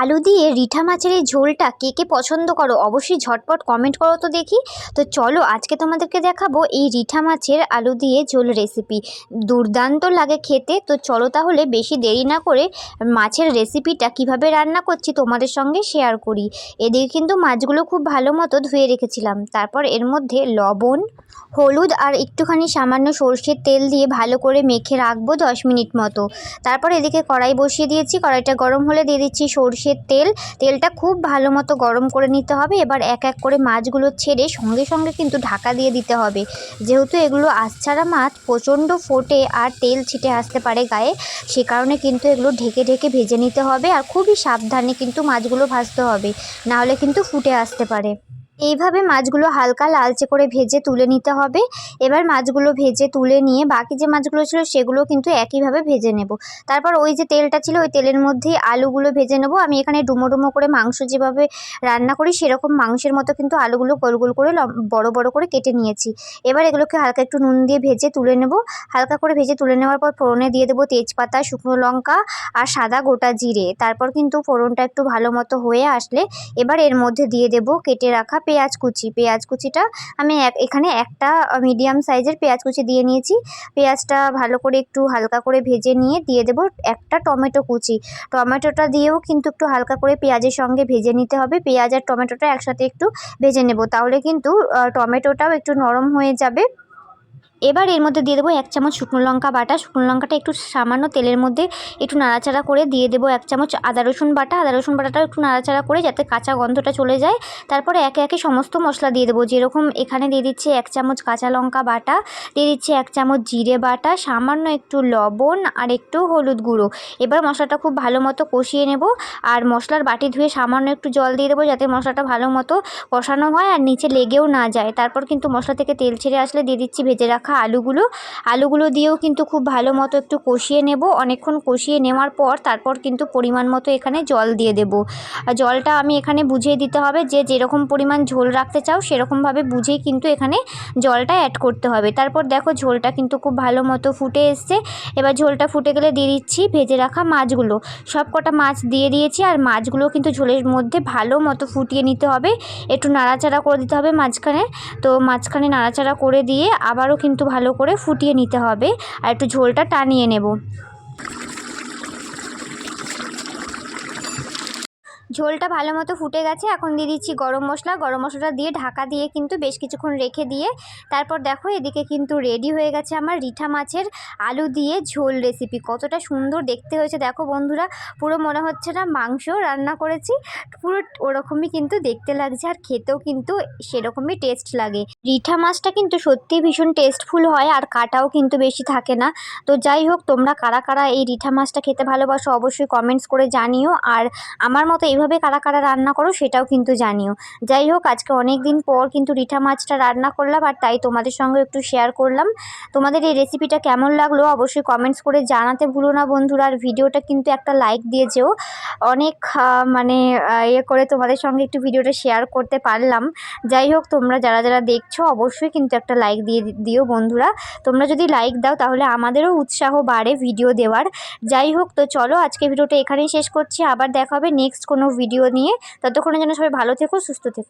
আলু দিয়ে রিঠা মাছের এই ঝোলটা কে কে পছন্দ করো অবশ্যই ঝটপট কমেন্ট করো তো দেখি। তো চলো আজকে তোমাদেরকে দেখাবো এই রিঠা মাছের আলু দিয়ে ঝোল রেসিপি দুর্দান্ত লাগে খেতে, তো চলো তাহলে বেশি দেরি না করে মাছের রেসিপিটা কীভাবে রান্না করছি তোমাদের সঙ্গে শেয়ার করি। এদিকে কিন্তু মাছগুলো খুব ভালো মতো ধুয়ে রেখেছিলাম। তারপর এর মধ্যে লবণ হলুদ আর একটুখানি সামান্য সর্ষের তেল দিয়ে ভালো করে মেখে রাখব দশ মিনিট মতো। তারপর এদিকে কড়াই বসিয়ে দিয়েছি। কড়াইটা গরম হলে দিয়ে দিচ্ছি সর্ষের তেল। তেলটা খুব ভালো মতো গরম করে নিতে হবে। এবার এক এক করে মাছগুলো ছেড়ে সঙ্গে সঙ্গে কিন্তু ঢাকা দিয়ে দিতে হবে। যেহেতু এগুলো আচ্ছাড়া মাছ, প্রচণ্ড ফোটে আর তেল ছিটে আসতে পারে গায়ে, সে কারণে কিন্তু এগুলো ঢেকে ঢেকে ভেজে নিতে হবে। আর খুবই সাবধানে কিন্তু মাছগুলো ভাজতে হবে। নাহলে কিন্তু ফুটে আসতে পারে। এইভাবে মাছগুলো হালকা লালচে করে ভেজে তুলে নিতে হবে। এবার মাছগুলো ভেজে তুলে নিয়ে বাকি যে মাছগুলো ছিল সেগুলো কিন্তু একইভাবে ভেজে নেব। তারপর ওই যে তেলটা ছিল ওই তেলের মধ্যেই আলুগুলো ভেজে নেব। আমি এখানে ডুমো ডুমো করে মাংস যেভাবে রান্না করি সেরকম মাংসের মতো কিন্তু আলুগুলো গোল গোল করে বড় বড় করে কেটে নিয়েছি। এবার এগুলোকে হালকা একটু নুন দিয়ে ভেজে তুলে নেব। হালকা করে ভেজে তুলে নেওয়ার পর ফোড়নে দিয়ে দেবো তেজপাতা, শুকনো লঙ্কা আর সাদা গোটা জিরে। তারপর কিন্তু ফোড়নটা একটু ভালো মতো হয়ে আসলে এবার এর মধ্যে দিয়ে দেব কেটে রাখা পেঁয়াজ কুচি। পেঁয়াজ কুচিটা আমি এখানে একটা মিডিয়াম সাইজের পেঁয়াজ কুচি দিয়ে নিয়েছি। পেঁয়াজটা ভালো করে একটু হালকা করে ভেজে নিয়ে দিয়ে দেবো একটা টমেটো কুচি। টমেটোটা দিয়েও কিন্তু একটু হালকা করে পেঁয়াজের সঙ্গে ভেজে নিতে হবে। পেঁয়াজ আর টমেটোটা একসাথে একটু ভেজে নেব। তাহলে কিন্তু টমেটোটাও একটু নরম হয়ে যাবে। এবার এর মধ্যে দিয়ে দেবো এক চামচ শুকনো লঙ্কা বাটা। শুকনো লঙ্কাটা একটু সামান্য তেলের মধ্যে একটু নাড়াচাড়া করে দিয়ে দেবো এক চামচ আদা রসুন বাটা। আদা রসুন বাটাটাও একটু নাড়াচাড়া করে যাতে কাঁচা গন্ধটা চলে যায়। তারপরে একে একে সমস্ত মশলা দিয়ে দেবো। যেরকম এখানে দিয়ে দিচ্ছে এক চামচ কাঁচা লঙ্কা বাটা, দিয়ে দিচ্ছে এক চামচ জিরে বাটা, সামান্য একটু লবণ আর একটু হলুদ গুঁড়ো। এবার মশলাটা খুব ভালো মতো কষিয়ে নেব আর মশলার বাটি ধুয়ে সামান্য একটু জল দিয়ে দেবো যাতে মশলাটা ভালো মতো কষানো হয় আর নিচে লেগেও না যায়। তারপর কিন্তু মশলা থেকে তেল ছেড়ে আসলে দিয়ে দিচ্ছি ভেজে রাখা আলুগুলো। আলুগুলো দিয়েও কিন্তু খুব ভালো মতো একটু কষিয়ে নেব। অনেকক্ষণ কষিয়ে নেওয়ার পর তারপর কিন্তু পরিমাণ মতো এখানে জল দিয়ে দেব। জলটা আমি এখানে বুঝিয়ে দিতে হবে যে, যেরকম পরিমাণ ঝোল রাখতে চাও, সেরকমভাবে বুঝেই কিন্তু এখানে জলটা অ্যাড করতে হবে। তারপর দেখো ঝোলটা কিন্তু খুব ভালো মতো ফুটে এসছে। এবার ঝোলটা ফুটে গেলে দিয়ে দিচ্ছি ভেজে রাখা মাছগুলো। সব কটা মাছ দিয়ে দিয়েছি আর মাছগুলো কিন্তু ঝোলের মধ্যে ভালো মতো ফুটিয়ে নিতে হবে। একটু নাড়াচাড়া করে দিতে হবে মাঝখানে। তো মাঝখানে নাড়াচাড়া করে দিয়ে আবারও কিন্তু ভালো করে ফুটিয়ে নিতে হবে আর একটু ঝোলটা টানিয়ে নেব। ঝোলটা ভালো মতো ফুটে গেছে। এখন দিয়ে দিচ্ছি গরম মশলা। গরম মশলাটা দিয়ে ঢাকা দিয়ে কিন্তু বেশ কিছুক্ষণ রেখে দিয়ে তারপর দেখো এদিকে কিন্তু রেডি হয়ে গেছে আমার রিঠা মাছের আলু দিয়ে ঝোল রেসিপি কতটা সুন্দর দেখতে হয়েছে। দেখো বন্ধুরা, পুরো মনে হচ্ছে না মাংস রান্না করেছি। পুরো ওরকমই কিন্তু দেখতে লাগছে আর খেতেও কিন্তু সেরকমই টেস্ট লাগে। রিঠা মাছটা কিন্তু সত্যিই ভীষণ টেস্টফুল হয় আর কাটাও কিন্তু বেশি থাকে না। তো যাই হোক, তোমরা কারা কারা এই রিঠা মাছটা খেতে ভালোবাসো অবশ্যই কমেন্টস করে জানিও। আর আমার মতো এইভাবে কারা কারা রান্না করো সেটাও কিন্তু জানিও। যাই হোক, আজকে অনেক দিন পর কিন্তু রিঠা মাছটা রান্না করলাম আর তাই তোমাদের সঙ্গে একটু শেয়ার করলাম। তোমাদের এই রেসিপিটা কেমন লাগল অবশ্যই কমেন্টস করে জানাতে ভুলো না বন্ধুরা। আর ভিডিওটা কিন্তু একটা লাইক দিয়ে যেও। অনেক মানে ইয়ে করে তোমাদের সঙ্গে একটু ভিডিওটা শেয়ার করতে পারলাম। যাই হোক, তোমরা যারা যারা দেখছ, অবশ্যই কিন্তু একটা লাইক দিয়ে দিও বন্ধুরা। তোমরা যদি লাইক দাও, তাহলে আমাদেরও উৎসাহ বাড়ে ভিডিও দেওয়ার। যাই হোক, তো চলো আজকে ভিডিওটা এখানেই শেষ করছি। আবার দেখা হবে নেক্সট কোনো ভিডিও নিয়ে। ততক্ষণে যেন সবাই ভালো থেকো, সুস্থ থেকো।